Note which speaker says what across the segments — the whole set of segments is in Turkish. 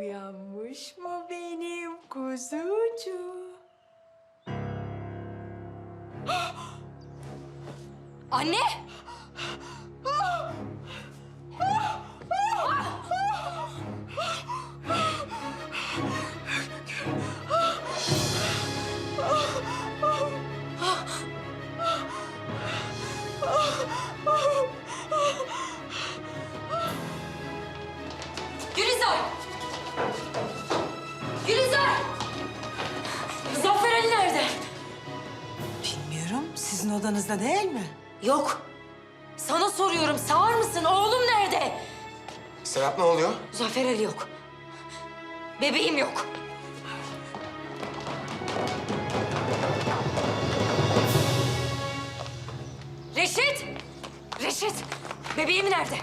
Speaker 1: Uyanmış mı benim kuzucuğum?
Speaker 2: Anne! Gülizar!
Speaker 3: Sizin odanızda değil mi?
Speaker 2: Yok. Sana soruyorum sağır mısın? Oğlum nerede?
Speaker 4: Serap ne oluyor?
Speaker 2: Zafer Ali yok. Bebeğim yok. Reşit! Reşit! Bebeğim nerede?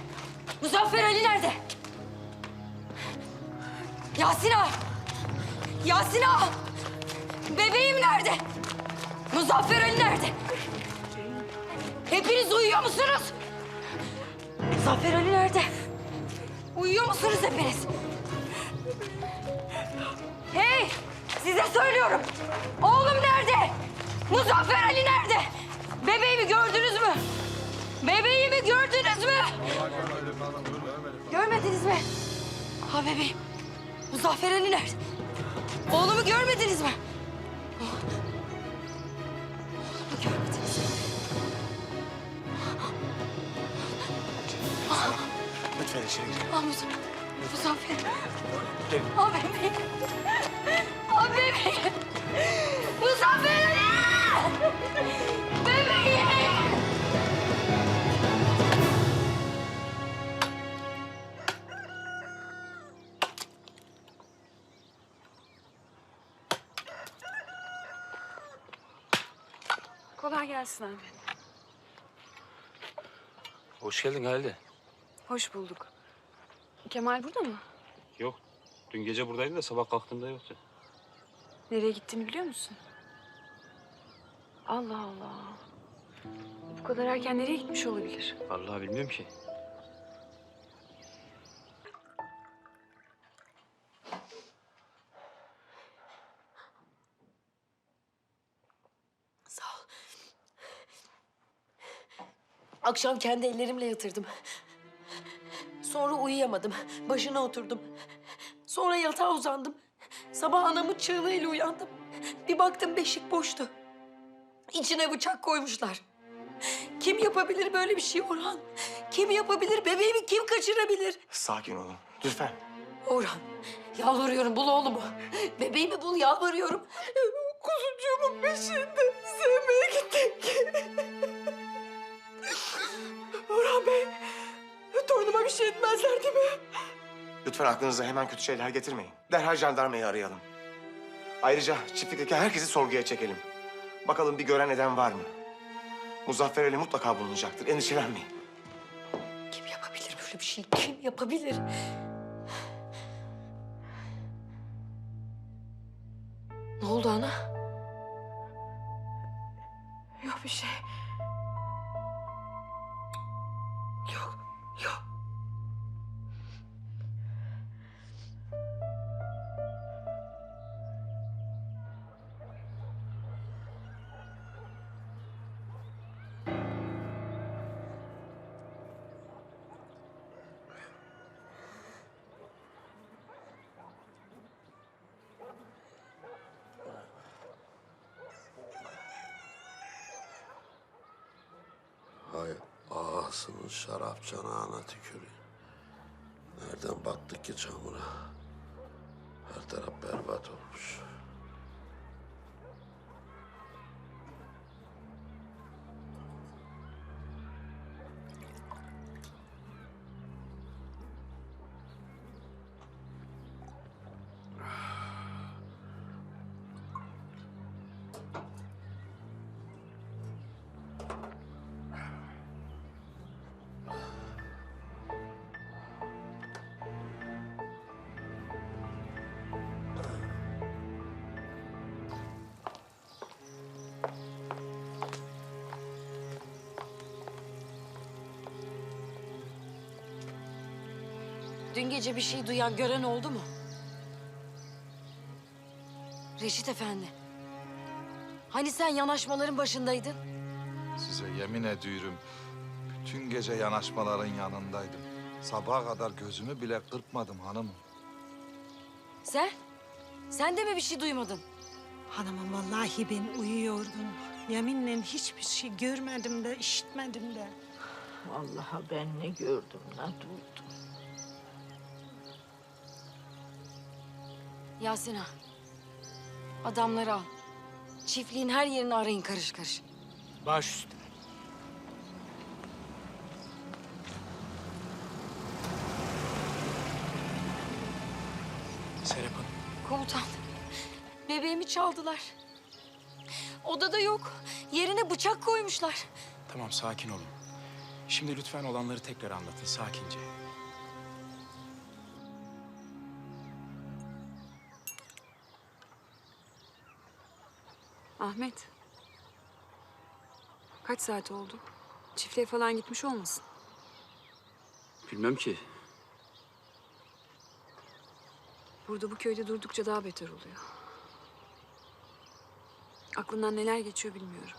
Speaker 2: Muzaffer Ali nerede? Yasin ağa! Yasin ağa! Bebeğim nerede? Muzaffer Ali nerede? Hepiniz uyuyor musunuz? Muzaffer Ali nerede? Uyuyor musunuz hepiniz? Hey! Size söylüyorum. Oğlum nerede? Muzaffer Ali nerede? Bebeğimi gördünüz mü? Bebeğimi gördünüz mü? Görmediniz mi? Ha bebeğim. Muzaffer Ali nerede? Oğlumu görmediniz mi? Oğlumu
Speaker 4: Lütfen içeri girin.
Speaker 2: Ah Muz Muzaffer.
Speaker 4: Gelin.
Speaker 2: Ah bebeğim. Ah bebeğim. Muzaffer Ali! Bebeğim!
Speaker 5: Kolay gelsin abi.
Speaker 6: Hoş geldin Halide.
Speaker 5: Hoş bulduk. Kemal burada mı?
Speaker 6: Yok. Dün gece buradaydı da sabah kalktığımda yoktu.
Speaker 5: Nereye gittiğini biliyor musun? Allah Allah. Bu kadar erken nereye gitmiş olabilir?
Speaker 6: Vallahi bilmiyorum ki.
Speaker 2: Sağ ol. Akşam kendi ellerimle yatırdım. Sonra uyuyamadım. Başına oturdum. Sonra yatağa uzandım. Sabah anamın çığlığıyla uyandım. Bir baktım beşik boştu. İçine bıçak koymuşlar. Kim yapabilir böyle bir şey Orhan? Kim yapabilir? Bebeğimi kim kaçırabilir?
Speaker 4: Sakin olun. Lütfen.
Speaker 2: Orhan, yalvarıyorum bul oğlumu. Bebeğimi bul, yalvarıyorum. Kuzucuğumun peşinde sevmeye gittik. Orhan Bey, torunuma bir şey etmezler değil mi?
Speaker 4: Lütfen aklınıza hemen kötü şeyler getirmeyin. Derhal jandarmayı arayalım. Ayrıca çiftlikteki herkesi sorguya çekelim. Bakalım bir gören eden var mı? Muzaffer Ali mutlaka bulunacaktır. Endişelenmeyin.
Speaker 2: Kim yapabilir böyle bir şey? Kim yapabilir? Ne oldu ana?
Speaker 5: Yok bir şey.
Speaker 7: Ağasının şarap çanağına tüküreyim. Nereden battık ki çamura? Her taraf berbat olmuş.
Speaker 2: Dün gece bir şey duyan, gören oldu mu? Reşit Efendi. Hani sen yanaşmaların başındaydın?
Speaker 8: Size yemin ediyorum bütün gece yanaşmaların yanındaydım. Sabaha kadar gözümü bile kırpmadım hanımım.
Speaker 2: Sen? Sen de mi bir şey duymadın?
Speaker 3: Hanımım vallahi ben uyuyordum. Yeminle hiçbir şey görmedim de işitmedim de.
Speaker 9: Vallahi ben ne gördüm ne duydum.
Speaker 2: Yasin ağa. Adamları al. Çiftliğin her yerini arayın karış karış.
Speaker 6: Baş üstüne.
Speaker 10: Serap Hanım.
Speaker 2: Komutan. Bebeğimi çaldılar. Odada yok. Yerine bıçak koymuşlar.
Speaker 10: Tamam sakin olun. Şimdi lütfen olanları tekrar anlatın sakince.
Speaker 5: Ahmet. Kaç saat oldu? Çiftliğe falan gitmiş olmasın?
Speaker 6: Bilmem ki.
Speaker 5: Burada bu köyde durdukça daha beter oluyor. Aklından neler geçiyor bilmiyorum.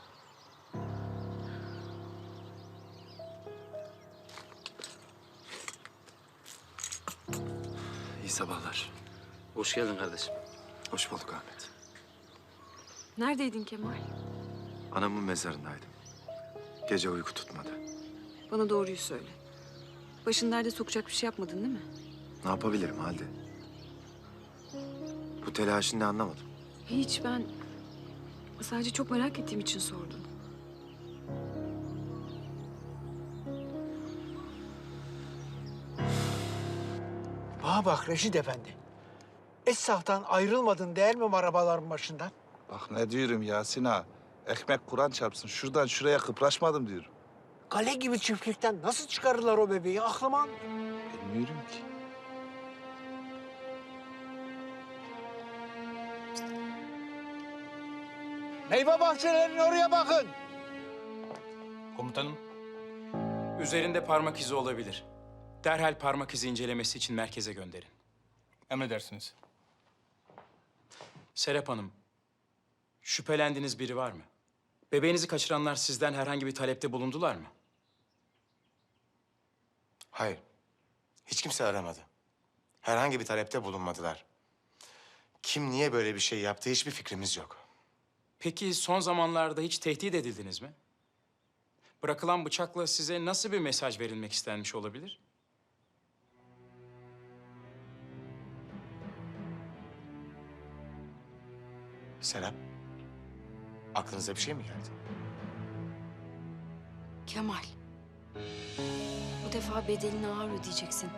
Speaker 10: İyi sabahlar.
Speaker 6: Hoş geldin kardeşim.
Speaker 10: Hoş bulduk Ahmet.
Speaker 5: Neredeydin Kemal?
Speaker 10: Anamın mezarındaydım. Gece uyku tutmadı.
Speaker 5: Bana doğruyu söyle. Başın derde sokacak bir şey yapmadın değil mi?
Speaker 10: Ne yapabilirim Halde? Bu telaşını anlamadım.
Speaker 5: Hiç ben sadece çok merak ettiğim için sordum.
Speaker 11: Bana bak Reşit Efendi. Esnaftan ayrılmadın değil mi arabaların başından?
Speaker 8: Bak ne diyorum Yasin ağa. Ekmek Kur'an çarpsın. Şuradan şuraya kıpraşmadım diyorum.
Speaker 11: Kale gibi çiftlikten nasıl çıkarırlar o bebeği aklıma? almıyor.
Speaker 8: Bilmiyorum ki.
Speaker 11: Meyve bahçelerinin oraya bakın.
Speaker 10: Komutanım. Üzerinde parmak izi olabilir. Derhal parmak izi incelemesi için merkeze gönderin.
Speaker 6: Emredersiniz.
Speaker 10: Serap Hanım, şüphelendiğiniz biri var mı? Bebeğinizi kaçıranlar sizden herhangi bir talepte bulundular mı?
Speaker 4: Hayır. Hiç kimse aramadı. Herhangi bir talepte bulunmadılar. Kim niye böyle bir şey yaptı hiçbir fikrimiz yok.
Speaker 10: Peki son zamanlarda hiç tehdit edildiniz mi? Bırakılan bıçakla size nasıl bir mesaj verilmek istenmiş olabilir?
Speaker 4: Serap, aklınıza bir şey mi geldi?
Speaker 2: Kemal. Bu defa bedelini ağır ödeyeceksin.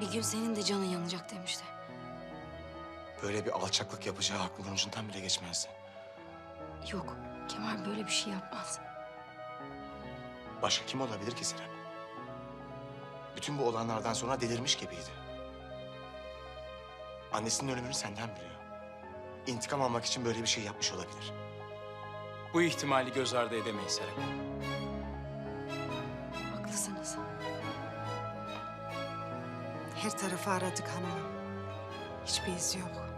Speaker 2: Bir gün senin de canın yanacak demişti.
Speaker 4: Böyle bir alçaklık yapacağı aklımın ucundan bile geçmezdi.
Speaker 2: Yok, Kemal böyle bir şey yapmaz.
Speaker 4: Başka kim olabilir ki Serap? Bütün bu olanlardan sonra delirmiş gibiydi. Annesinin ölümünü senden biliyor. İntikam almak için böyle bir şey yapmış olabilir.
Speaker 10: Bu ihtimali göz ardı edemeyiz Serap.
Speaker 2: Haklısınız.
Speaker 3: Her tarafı aradık hanımım. Hiçbir iz yok.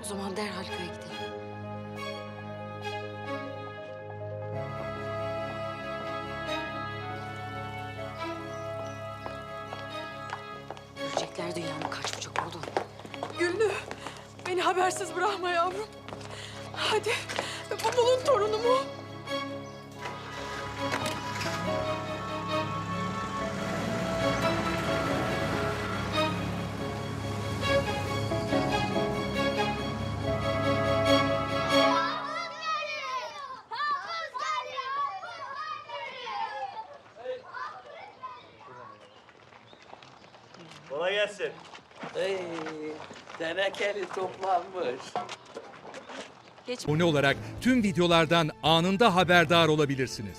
Speaker 2: O zaman derhal köye gidelim. Görecekler dünyanın kaç bucak olduğunu.
Speaker 1: Güllü, beni habersiz bırakma yavrum. Hadi, bulun torunumu.
Speaker 12: Kolay gelsin.
Speaker 9: Ey, tenekeli toplanmış.
Speaker 13: Abone olarak tüm videolardan anında haberdar olabilirsiniz.